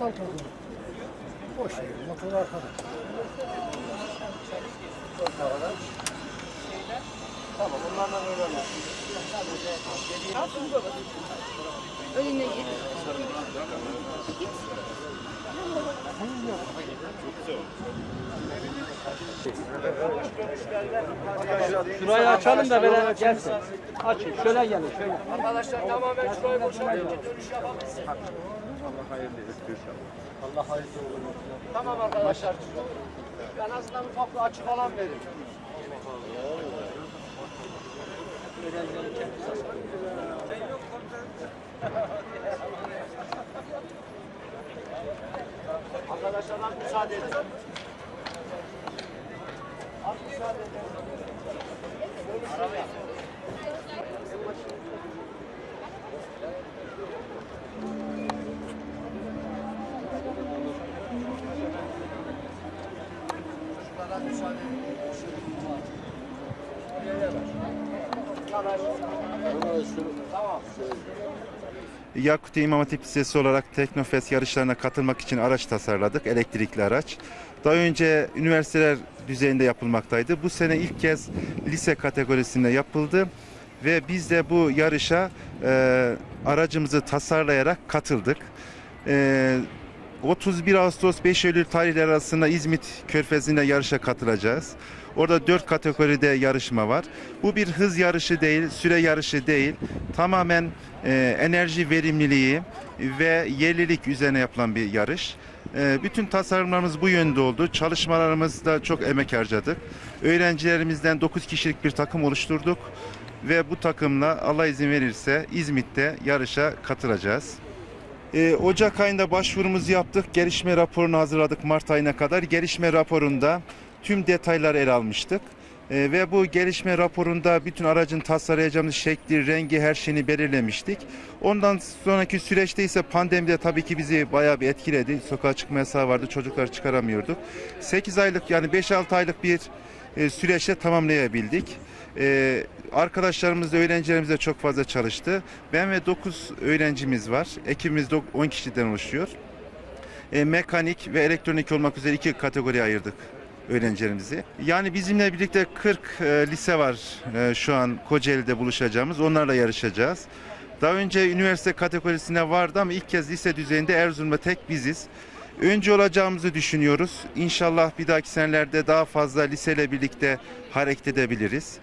Çatal takımı. Boş yer. Motor arkada. Tamam onlardan öğrenmez. Önüne git. Şurayı açalım da böyle gelsin. Açın. Şöyle gelin. Şöyle. Arkadaşlar tamamen şurayı boşaltın ki dönüş yapabilsin. Tamam arkadaşlar. En azından ufak bir açık alan verin. Arkadaşlar az müsaade edin. Az müsaade edin. Çocuklara Yakutiye İmam Hatip Lisesi olarak Teknofest yarışlarına katılmak için araç tasarladık, elektrikli araç. Daha önce üniversiteler düzeyinde yapılmaktaydı. Bu sene ilk kez lise kategorisinde yapıldı ve biz de bu yarışa e, aracımızı tasarlayarak katıldık. E, 31 Ağustos 5 Eylül tarihleri arasında İzmit Körfezi'nde yarışa katılacağız. Orada 4 kategoride yarışma var. Bu bir hız yarışı değil, süre yarışı değil. Tamamen e, enerji verimliliği ve yerlilik üzerine yapılan bir yarış. E, bütün tasarımlarımız bu yönde oldu. Çalışmalarımızda çok emek harcadık. Öğrencilerimizden 9 kişilik bir takım oluşturduk ve bu takımla Allah izin verirse İzmit'te yarışa katılacağız. Ee, Ocak ayında başvurumuzu yaptık. Gelişme raporunu hazırladık Mart ayına kadar. Gelişme raporunda tüm detayları ele almıştık. Ee, ve bu gelişme raporunda bütün aracın tasarlayacağımız şekli, rengi, her şeyini belirlemiştik. Ondan sonraki süreçte ise pandemide tabii ki bizi bayağı bir etkiledi. Sokağa çıkma yasağı vardı, çocukları çıkaramıyorduk. 8 aylık yani 5-6 aylık bir e, süreçte tamamlayabildik. Ee, arkadaşlarımız da öğrencilerimiz de çok fazla çalıştı. Ben ve 9 öğrencimiz var. Ekibimiz dok- 10 kişiden oluşuyor. Ee, mekanik ve elektronik olmak üzere iki kategoriye ayırdık öğrencilerimizi. Yani bizimle birlikte 40 e, lise var e, şu an Kocaeli'de buluşacağımız. Onlarla yarışacağız. Daha önce üniversite kategorisine vardı ama ilk kez lise düzeyinde Erzurum'da tek biziz. Önce olacağımızı düşünüyoruz. İnşallah bir dahaki senelerde daha fazla liseyle birlikte hareket edebiliriz.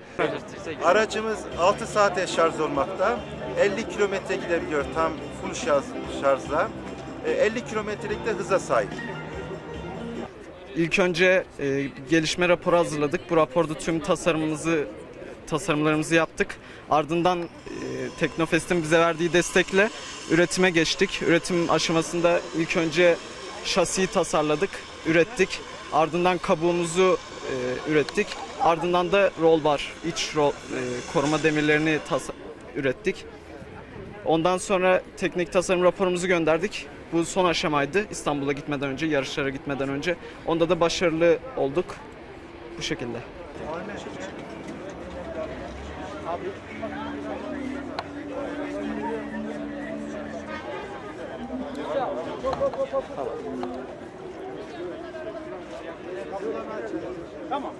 Aracımız 6 saate şarj olmakta. 50 kilometre gidebiliyor tam full şarj, şarjla. E, 50 kilometrelik de hıza sahip. İlk önce e, gelişme raporu hazırladık. Bu raporda tüm tasarımımızı tasarımlarımızı yaptık. Ardından e, Teknofest'in bize verdiği destekle üretime geçtik. Üretim aşamasında ilk önce şasiyi tasarladık, ürettik. Ardından kabuğumuzu e, ürettik. Ardından da roll bar, iç roll, e, koruma demirlerini ürettik. Ondan sonra teknik tasarım raporumuzu gönderdik. Bu son aşamaydı İstanbul'a gitmeden önce, yarışlara gitmeden önce. Onda da başarılı olduk. Bu şekilde. Tamam.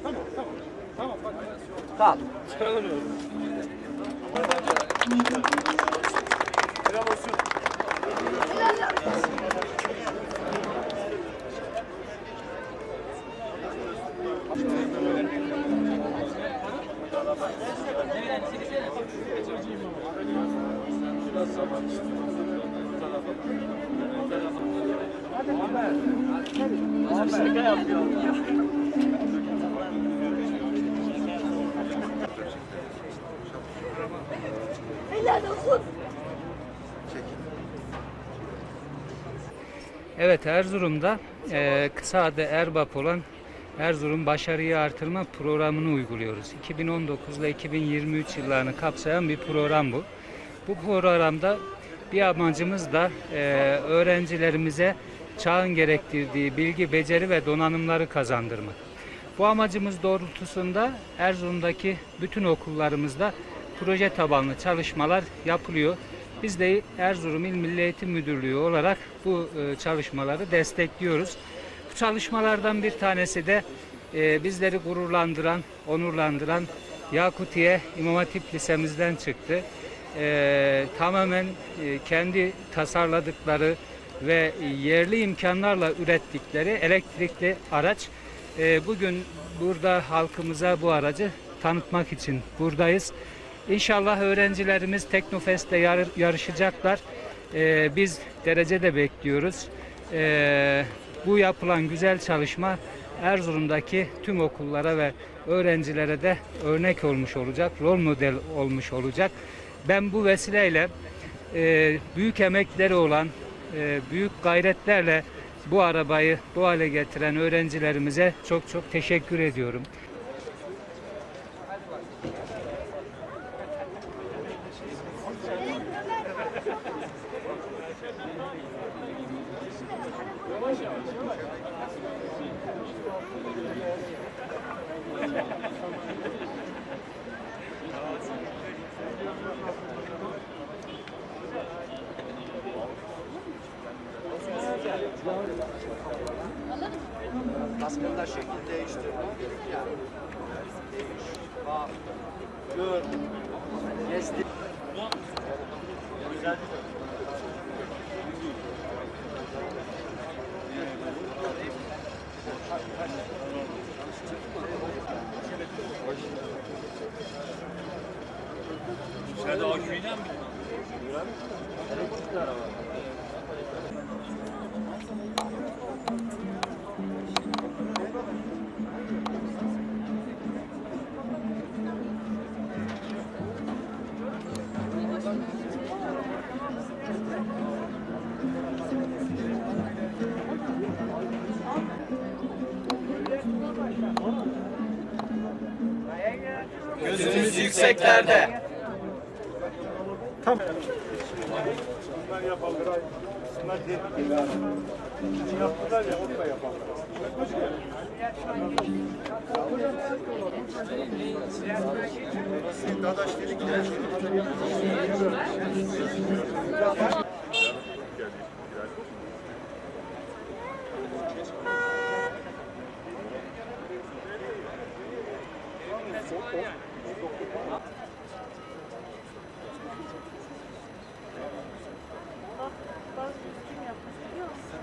Evet Erzurum'da eee kısa adı Erbap olan Erzurum Başarıyı Artırma Programı'nı uyguluyoruz. 2019 ile 2023 yıllarını kapsayan bir program bu. Bu programda bir amacımız da eee, öğrencilerimize çağın gerektirdiği bilgi, beceri ve donanımları kazandırmak. Bu amacımız doğrultusunda Erzurum'daki bütün okullarımızda proje tabanlı çalışmalar yapılıyor. Biz de Erzurum İl Milli Eğitim Müdürlüğü olarak bu e, çalışmaları destekliyoruz. Bu çalışmalardan bir tanesi de e, bizleri gururlandıran, onurlandıran Yakutiye İmam Hatip Lisemizden çıktı. E, tamamen e, kendi tasarladıkları ve yerli imkanlarla ürettikleri elektrikli araç. E, bugün burada halkımıza bu aracı tanıtmak için buradayız. İnşallah öğrencilerimiz Teknofest'te yar- yarışacaklar. E, biz derecede bekliyoruz. E, bu yapılan güzel çalışma Erzurum'daki tüm okullara ve öğrencilere de örnek olmuş olacak, rol model olmuş olacak. Ben bu vesileyle e, büyük emekleri olan, e, büyük gayretlerle bu arabayı bu hale getiren öğrencilerimize çok çok teşekkür ediyorum. Kaskında şekil değiştir. Yani. Değiş. Bak. Gör. Gezdir. Gözümüz yükseklerde. Tamam. Bunlar yapalım. Bunlar tehlikeli. Yaptılar ya, onu da yapalım. Dadaş dedik ya. Thank you. Bak, bak kim yapmış biliyor musun?